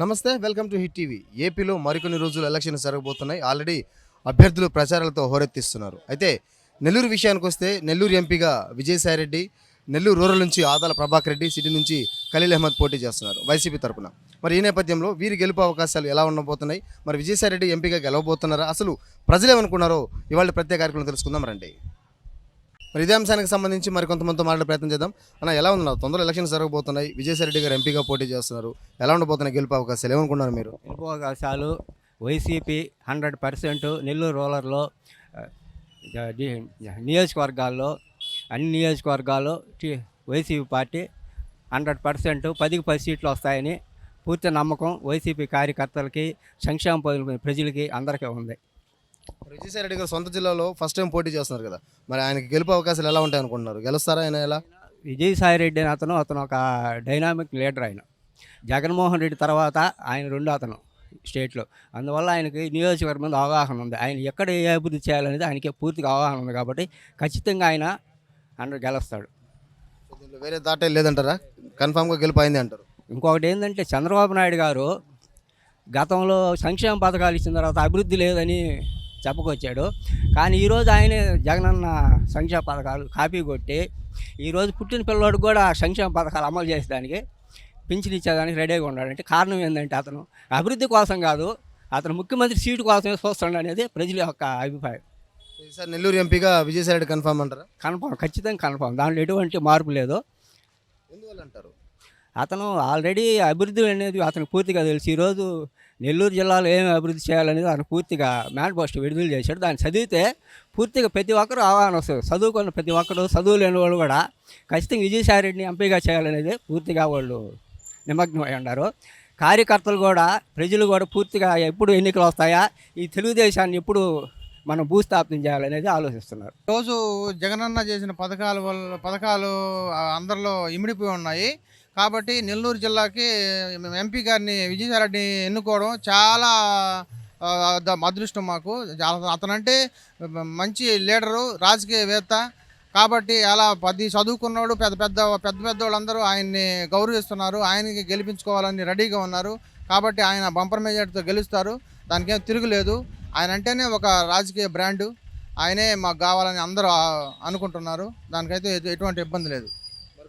నమస్తే welcome to hit TV. ఏపీలో మరికొన్ని రోజులు ఎలక్షన్ జరగబోతున్నాయి. ఆల్రెడీ అభ్యర్థులు ప్రచారాలతో హోరెత్తిస్తున్నారు. అయితే నెల్లూరు విషయానికి వస్తే నెల్లూరు ఎంపీగా విజయసాయిరెడ్డి నెల్లూరు రూరల్ నుంచి ఆదాల ప్రభాకర్ రెడ్డి సిటీ నుంచి ఖలీల్ అహ్మద్ పోటీ చేస్తున్నారు వైసీపీ తరపున. మరి ఈ నేపథ్యంలో వీరి గెలుపు అవకాశాలు ఎలా ఉండబోతున్నాయి? మరి విజయసాయిరెడ్డి ఎంపీగా గెలవబోతున్నారా? అసలు ప్రజలు ఏమనుకున్నారో? ఇవాళ ప్రత్యేక కార్యక్రమం తెలుసుకుందాం రండి. మరి ఇదే అంశానికి సంబంధించి మరి కొంతమందితో మాట్లాడే ప్రయత్నం చేద్దాం. అన్న ఎలా ఉన్నారు తొందరలో ఎలక్షన్స్ జరగబోతున్నాయి. విజయసాయిరెడ్డి గారు ఎంపీగా పోటీ చేస్తున్నారు. ఎలా ఉండబోతున్నాయి గెలుపు అవకాశాలు? ఏమనుకున్నారు మీరు? గెలుపు అవకాశాలు వైసీపీ హండ్రెడ్ పర్సెంట్ నెల్లూరు రూరల్లో నియోజకవర్గాల్లో అన్ని నియోజకవర్గాల్లో వైసీపీ పార్టీ హండ్రెడ్ పర్సెంట్ పదికి పది సీట్లు వస్తాయని పూర్తి నమ్మకం వైసీపీ కార్యకర్తలకి సంక్షేమ ప్రజలకి అందరికీ ఉంది. విజయసాయిరెడ్డి గారు సొంత జిల్లాలో ఫస్ట్ టైం పోటీ చేస్తున్నారు కదా. మరి ఆయనకి గెలుపు అవకాశాలు ఎలా ఉంటాయి అనుకుంటున్నారు? గెలుస్తారా ఆయన ఎలా? విజయసాయి అని అతను అతను ఒక డైనామిక్ లీడర్ ఆయన. జగన్మోహన్ రెడ్డి తర్వాత ఆయన రెండో అతను స్టేట్లో అందువల్ల ఆయనకి నియోజకవర్గం మీద అవగాహన ఉంది. ఆయన ఎక్కడ ఏ అభివృద్ధి చేయాలనేది ఆయనకి పూర్తిగా అవగాహన ఉంది కాబట్టి ఖచ్చితంగా ఆయన అందరు గెలుస్తాడు. వేరే దాటే లేదంటారా? కన్ఫామ్గా గెలుపు అయింది అంటారు. ఇంకొకటి ఏంటంటే చంద్రబాబు నాయుడు గారు గతంలో సంక్షేమ పథకాలు ఇచ్చిన తర్వాత అభివృద్ధి లేదని చెప్పుకొచ్చాడు కానీ ఈరోజు ఆయన జగనన్న సంక్షేమ పథకాలు కాపీ కొట్టి ఈరోజు పుట్టిన పిల్లవాడికి కూడా సంక్షేమ పథకాలు అమలు చేసేదానికి పింఛన్ ఇచ్చేదానికి రెడీగా ఉన్నాడు అంటే కారణం ఏంటంటే అతను అభివృద్ధి కోసం కాదు అతను ముఖ్యమంత్రి సీటు కోసమే చూస్తున్నాడు అనేది ప్రజల యొక్క అభిప్రాయం. సో ఈసారి నెల్లూరు ఎంపీగా విజయసాయిరెడ్డి కన్ఫామ్ అంటారా? కన్ఫామ్ ఖచ్చితంగా కన్ఫామ్. దాంట్లో ఎటువంటి మార్పు లేదు. ఎందువల్ల అంటారు అతను ఆల్రెడీ అభివృద్ధి అనేది అతను పూర్తిగా తెలుసు. ఈరోజు నెల్లూరు జిల్లాలో ఏమి అభివృద్ధి చేయాలనేది అతను పూర్తిగా మేనిఫెస్టో విడుదల చేశాడు. దాన్ని చదివితే పూర్తిగా ప్రతి ఒక్కరూ ఆహ్వానం వస్తుంది. చదువుకున్న ప్రతి ఒక్కరు చదువు లేని వాళ్ళు కూడా ఖచ్చితంగా విజయసాయి రెడ్డిని ఎంపీగా చేయాలనేది పూర్తిగా వాళ్ళు నిమగ్నమై ఉన్నారు. కార్యకర్తలు కూడా ప్రజలు కూడా పూర్తిగా ఎప్పుడు ఎన్నికలు వస్తాయా ఈ తెలుగుదేశాన్ని ఎప్పుడు మనం భూస్థాపనం చేయాలనేది ఆలోచిస్తున్నారు. రోజు జగనన్న చేసిన పథకాల వల్ల పథకాలు అందరిలో ఇమిడిపోయి ఉన్నాయి. కాబట్టి నెల్లూరు జిల్లాకి ఎంపీ గారిని విజయసాయిరెడ్డి ఎన్నుకోవడం చాలా ద- అదృష్టం మాకు. అతనంటే మంచి లీడరు రాజకీయవేత్త. కాబట్టి అలా పది చదువుకున్నవాడు పెద్ద పెద్ద పెద్ద పెద్ద వాళ్ళందరూ ఆయన్ని గౌరవిస్తున్నారు. ఆయనకి గెలిపించుకోవాలని రెడీగా ఉన్నారు. కాబట్టి ఆయన బంపర్ మెజార్టీతో గెలుస్తారు. దానికేం తిరుగులేదు. ఆయన అంటేనే ఒక రాజకీయ బ్రాండు. ఆయనే మాకు కావాలని అందరూ అనుకుంటున్నారు. దానికైతే ఎటువంటి ఇబ్బంది లేదు.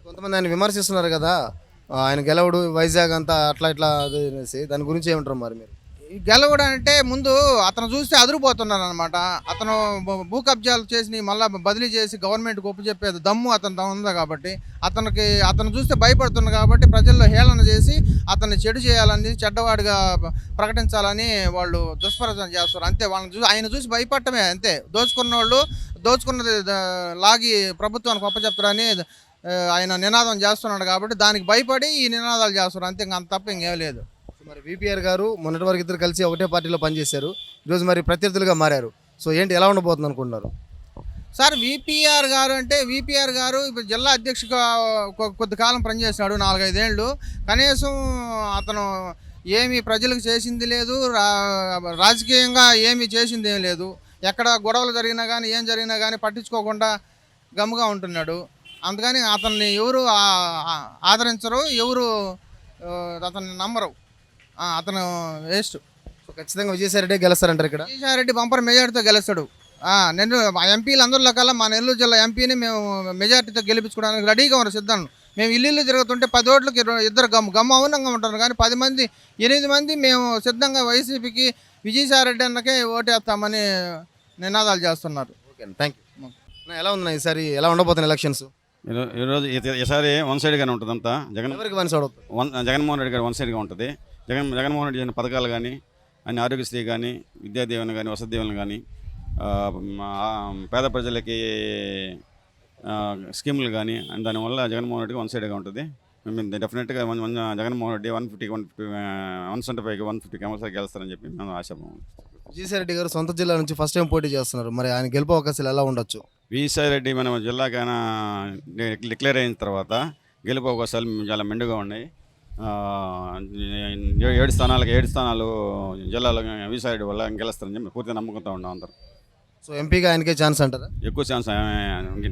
కొంతమంది ఆయన విమర్శిస్తున్నారు కదా. ఆయన గెలవడు వైజాగ్ అంతా అట్లా ఇట్లా అది అనేసి దాని గురించి ఏమంటారు మరి మీరు? ఈ గెలవడం అంటే ముందు అతను చూస్తే అదిరిపోతున్నారు అనమాట అతను భూ- కబ్జాలు చేసి మళ్ళీ బదిలీ చేసి గవర్నమెంట్ గొప్ప చెప్పేది దమ్ము అతను ఉంది కాబట్టి అతనికి అతను చూస్తే భయపడుతున్నాడు కాబట్టి ప్రజల్లో హేళన చేసి అతన్ని చెడు చేయాలని చెడ్డవాడిగా ప్రకటించాలని వాళ్ళు దుష్ప్రచారం చేస్తారు అంతే వాళ్ళని చూసి ఆయన చూసి భయపడటమే అంతే. దోచుకున్న వాళ్ళు దోచుకున్నది లాగి ప్రభుత్వానికి ఒప్పచెప్తారని ఆయన నినాదం చేస్తున్నాడు కాబట్టి దానికి భయపడి ఈ నినాదాలు చేస్తారు అంతే ఇంక అంత తప్ప ఇంకేం లేదు. మరి విపిఆర్ గారు మొన్నటి వరకు ఇద్దరు కలిసి ఒకటే పార్టీలో పనిచేశారు. ఈరోజు మరి ప్రత్యర్థులుగా మారారు. సో ఏంటి ఎలా ఉండబోతుంది అనుకుంటున్నారు? సార్ విపిఆర్ గారు అంటే విపిఆర్ గారు ఇప్పుడు జిల్లా అధ్యక్షుగా కొద్ది కాలం పనిచేసినాడు నాలుగైదేళ్ళు. కనీసం అతను ఏమి ప్రజలకు చేసింది లేదు రాజకీయంగా ఏమీ చేసింది ఏం లేదు. ఎక్కడ గొడవలు జరిగినా కానీ ఏం జరిగినా కానీ పట్టించుకోకుండా గమ్ముగా ఉంటున్నాడు. అందుకని అతన్ని ఎవరు ఆదరించరు ఎవరు అతన్ని నమ్మరు. అతను వేస్ట్. సో ఖచ్చితంగా విజయసాయిరెడ్డి గెలుస్తారంటారు ఇక్కడ? రెడ్డి బంపర్ మెజార్టీతో గెలుస్తాడు. మా ఎంపీలు అందరిలో కల్లా మా నెల్లూరు జిల్లా ఎంపీని మేము మెజార్టీతో గెలిపించుకోవడానికి రెడీగా ఉన్నారు సిద్ధం మేము ఇల్లు ఇల్లు తిరుగుతుంటే పది ఓట్లకి ఇద్దరు గమ్ గమ్మ అవునంగా ఉంటారు. కానీ పది మంది ఎనిమిది మంది మేము సిద్ధంగా వైసీపీకి విజయసాయిరెడ్డి అన్నకే ఓటేస్తామని నినాదాలు చేస్తున్నారు. ఓకే థ్యాంక్ యూ ఎలా ఉంది ఈసారి? ఎలా ఉండబోతున్నాయి ఎలక్షన్స్? ఈరోజు ఈసారి వన్ సైడ్గానే ఉంటుంది అంతా. జగన్ ఎవరికి వన్స్ అవుతుంది? వన్ జగన్మోహన్ రెడ్డి గారు వన్ సైడ్గా ఉంటుంది. జగన్ జగన్మోహన్ రెడ్డి చేసిన పథకాలు కానీ అన్ని ఆరోగ్యశ్రీ కానీ విద్యాదీవెన కానీ వసతి దీవెన కానీ పేద ప్రజలకి స్కీములు కానీ అండ్ దానివల్ల జగన్మోహన్ రెడ్డికి వన్ సైడ్గా ఉంటుంది. మేము డెఫినెట్గా జగన్మోహన్ రెడ్డి వన్ ఫిఫ్టీకి వన్ ఫిఫ్టీ వన్ సెవెంటీ ఫైవ్కి వన్ ఫిఫ్టీ కంపల్సరీ గెలుస్తారని చెప్పి మేము ఆశాభావం. విజయసాయిరెడ్డి గారు సొంత జిల్లా నుంచి ఫస్ట్ టైం పోటీ చేస్తున్నారు. మరి ఆయన గెలుపు అవకాశాలు ఎలా ఉండొచ్చు? విసాయి రెడ్డి మన జిల్లాకైనా డిక్లేర్ అయిన తర్వాత గెలుపు అవకాశాలు చాలా మెండుగా ఉన్నాయి. ఏడు స్థానాలకు ఏడు స్థానాలు జిల్లాలో విసాయి రెడ్డి వల్ల గెలుస్తారని చెప్పి పూర్తిగా నమ్ముకుంటూ ఉన్నాం అందరం. సో ఎంపీగా ఆయనకే ఛాన్స్ అంటారా? ఎక్కువ ఛాన్స్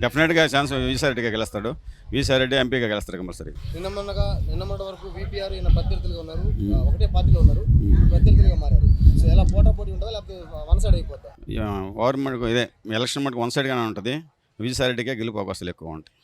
డెఫినెట్గా ఛాన్స్ విసారెడ్డిగా గెలుస్తాడు. విసారెడ్డి ఎంపీగా గెలుస్తాడు కంపల్సరీ. నిన్న మొన్నగా నిన్న వరకు విపిఆర్ ఈయన ప్రత్యర్థులుగా ఉన్నారు. ఒకటే పార్టీలో ఉన్నారు. ప్రత్యర్థులుగా మారారు. సో ఎలా పోటా పోటీ ఉంటుందా లేకపోతే వన్ సైడ్ అయిపోతా గవర్నమెంట్ మటుకు ఇదే ఎలక్షన్ మటుకు వన్ సైడ్గానే ఉంటుంది. విసారెడ్డికే గెలుపు అవకాశాలు ఎక్కువ ఉంటాయి.